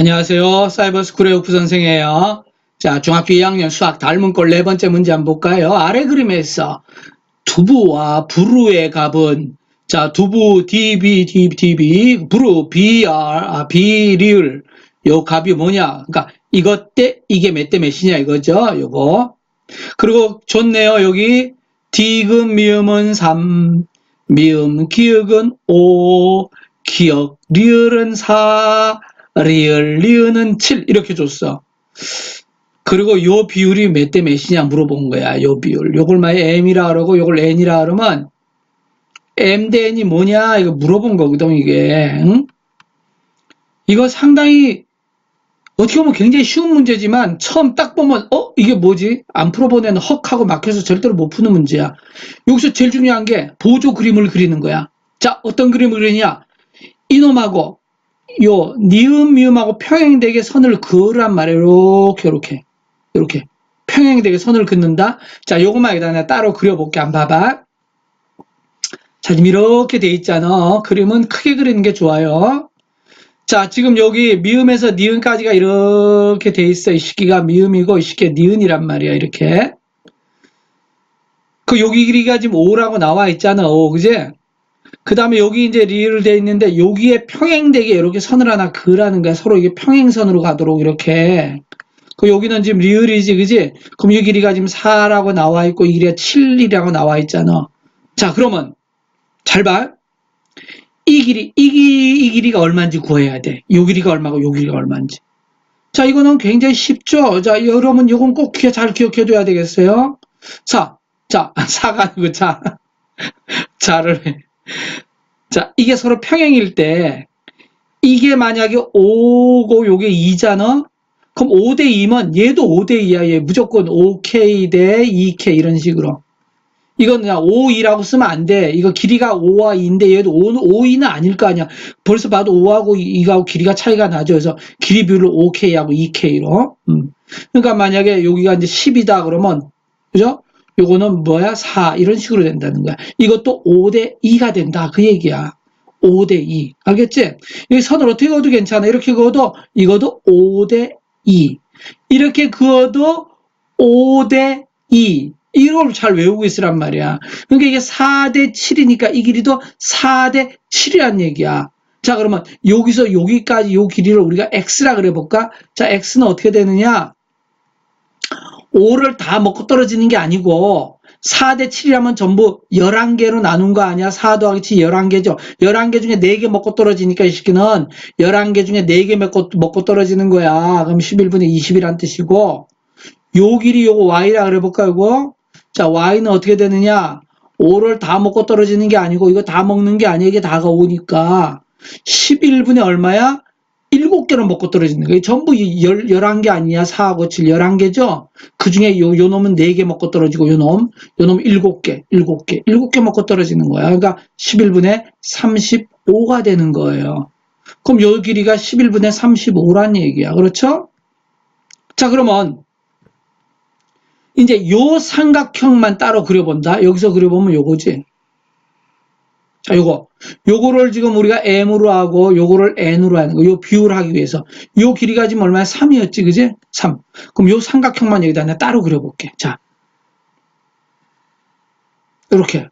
안녕하세요. 사이버스쿨의 오프 선생이에요. 자, 중학교 2학년 수학 닮은 꼴 네 번째 문제 한번 볼까요? 아래 그림에서 두부와 부루의 값은 자, 두부 DB, DB, DB, 부루 BR, 아, B리을 요 값이 뭐냐? 그러니까 이것 때 이게 몇 대 몇이냐 이거죠. 요거. 그리고 좋네요. 여기 디귿 미음은 3, 미음 기역은 5, 기역 리을은 4, 리을 리을은 7 이렇게 줬어. 그리고 요 비율이 몇 대 몇이냐 물어본 거야. 요 비율. 요걸 만약 m이라 그러고 요걸 n이라 그러면 m 대 n이 뭐냐 이거 물어본 거거든 이게. 응? 이거 상당히 어떻게 보면 굉장히 쉬운 문제지만 처음 딱 보면 어 이게 뭐지 안 풀어본 애는 헉 하고 막혀서 절대로 못 푸는 문제야 여기서 제일 중요한 게 보조 그림을 그리는 거야 자 어떤 그림을 그리냐 이놈하고 요 니은 미음하고 평행되게 선을 그으란 말이야 요렇게 요렇게 요렇게 평행되게 선을 긋는다 자 요거만 여기다 내가 따로 그려볼게 안 봐봐 자 지금 이렇게 돼 있잖아 그림은 크게 그리는 게 좋아요 자, 지금 여기 미음에서 니은까지가 이렇게 돼 있어. 이 시기가 미음이고 이 시기가 니은이란 말이야. 이렇게. 그 여기 길이가 지금 5라고 나와 있잖아. 5, 그제? 그 다음에 여기 이제 리을 돼 있는데 여기에 평행되게 이렇게 선을 하나 그으라는 거야. 서로 이게 평행선으로 가도록 이렇게. 그 여기는 지금 리을이지, 그지? 그럼 이 길이가 지금 4라고 나와 있고 이 길이가 7이라고 나와 있잖아. 자, 그러면 잘 봐. 이 길이, 이, 기- 이 길이가 얼마인지 구해야 돼. 요 길이가 얼마고 요 길이가 얼마인지. 자, 이거는 굉장히 쉽죠? 자, 여러분, 요건 꼭 기억, 잘 기억해둬야 되겠어요? 자, 자, 사가 아니고 자. 자를 해. 자, 이게 서로 평행일 때, 이게 만약에 5고 요게 2잖아? 그럼 5대 2면 얘도 5대 2야. 얘 무조건 5K 대 2K 이런 식으로. 이건 그냥 5, 2라고 쓰면 안 돼. 이거 길이가 5와 2인데 얘도 5, 5, 2는 아닐 거 아니야. 벌써 봐도 5하고 2하고 길이가 차이가 나죠. 그래서 길이 비율을 5K하고 2K로. 음. 그러니까 만약에 여기가 이제 10이다 그러면 그죠? 요거는 뭐야? 4 이런 식으로 된다는 거야. 이것도 5대 2가 된다. 그 얘기야. 5대 2. 알겠지? 여기 선을 어떻게 그어도 괜찮아. 이렇게 그어도 이것도 5대 2. 이렇게 그어도 5대 2. 이걸 잘 외우고 있으란 말이야. 그러니까 이게 4대 7이니까 이 길이도 4대 7이란 얘기야. 자, 그러면 여기서 여기까지 요 길이를 우리가 x라 그래 볼까? 자, x는 어떻게 되느냐? 5를 다 먹고 떨어지는 게 아니고 4대 7이라면 전부 11개로 나눈 거 아니야? 4 더하기 7 11개죠. 11개 중에 4개 먹고 떨어지니까 이 새끼는 11개 중에 4개 먹고, 먹고 떨어지는 거야. 그럼 11분의 20이란 뜻이고 요 길이 요거 y라 그래 볼까 요거? 자, y는 어떻게 되느냐? 5를 다 먹고 떨어지는 게 아니고 이거 다 먹는 게 아니야. 이게 다가 5니까 11분의 얼마야? 7개로 먹고 떨어지는 거예요. 전부 10, 11개 아니야. 4하고 7, 11개죠? 그 중에 요, 요 놈은 4개 먹고 떨어지고 요 놈, 요놈 7개, 7개, 7개 먹고 떨어지는 거야. 그러니까 11분의 35가 되는 거예요. 그럼 요 길이가 11분의 35란 얘기야. 그렇죠? 자, 그러면 이제 요 삼각형만 따로 그려본다. 여기서 그려보면 요거지. 자, 요거. 요거를 지금 우리가 m으로 하고 요거를 n으로 하는 거. 요 비율 하기 위해서. 요 길이가 지금 얼마야? 3이었지. 그지? 3. 그럼 요 삼각형만 여기다 내가 따로 그려볼게. 자. 이렇게.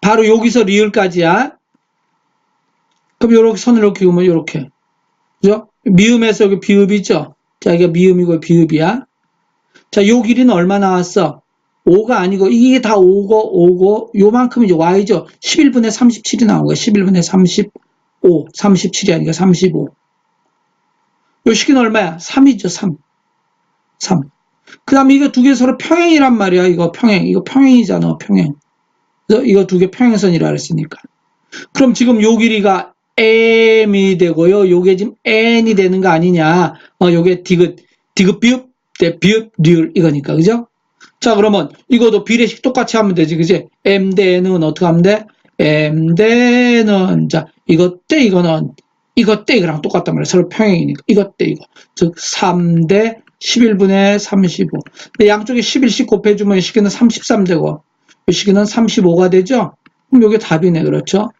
바로 여기서 리을까지야. 그럼 요렇게 선을 이렇게 그으면 요렇게. 그죠? 미음에서 여기 비읍이 있죠? 자, 이게 미음이고 비읍이야. 자, 요 길이는 얼마 나왔어? 5가 아니고 이게 다 5고 5고 요만큼 이제 y죠. 11분의 37이 나온 거야. 11분의 35. 37이 아니라 35. 요 식은 얼마야? 3이죠. 3. 3. 그 다음에 이거 두 개 서로 평행이란 말이야. 이거 평행. 이거 평행이잖아. 평행. 그래서 이거 두 개 평행선이라 그랬으니까. 그럼 지금 요 길이가 m이 되고요. 요게 지금 n이 되는 거 아니냐. 어, 요게 디귿, 디귿 비읍, 대 비읍, 리을 이거니까. 그죠? 자, 그러면 이것도 비례식 똑같이 하면 되지. 그지? m 대 n은 어떻게 하면 돼? m 대 n은, 자, 이것 대 이거는, 이것 대 이거랑 똑같단 말이야. 서로 평행이니까. 이것 대 이거. 즉, 3대 11분의 35. 근데 양쪽에 11씩 곱해주면 이 시기는 33 되고, 이 시기는 35가 되죠? 그럼 이게 답이네. 그렇죠?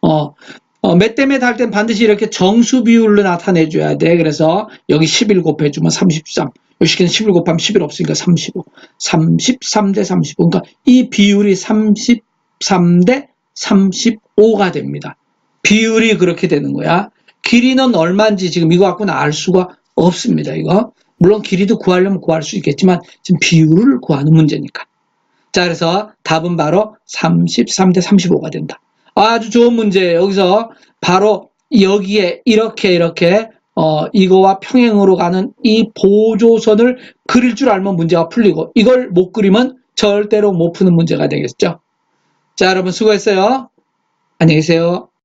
어, 어, 몇대몇할땐 반드시 이렇게 정수 비율로 나타내줘야 돼. 그래서 여기 11 곱해주면 33. 요 식기는 11 곱하면 11 없으니까 35. 33대 35. 그러니까 이 비율이 33대 35가 됩니다. 비율이 그렇게 되는 거야. 길이는 얼마인지 지금 이거 갖고는 알 수가 없습니다. 이거. 물론 길이도 구하려면 구할 수 있겠지만 지금 비율을 구하는 문제니까. 자, 그래서 답은 바로 33대 35가 된다. 아주 좋은 문제예요. 여기서 바로 여기에 이렇게 이렇게 어 이거와 평행으로 가는 이 보조선을 그릴 줄 알면 문제가 풀리고 이걸 못 그리면 절대로 못 푸는 문제가 되겠죠. 자, 여러분 수고했어요. 안녕히 계세요.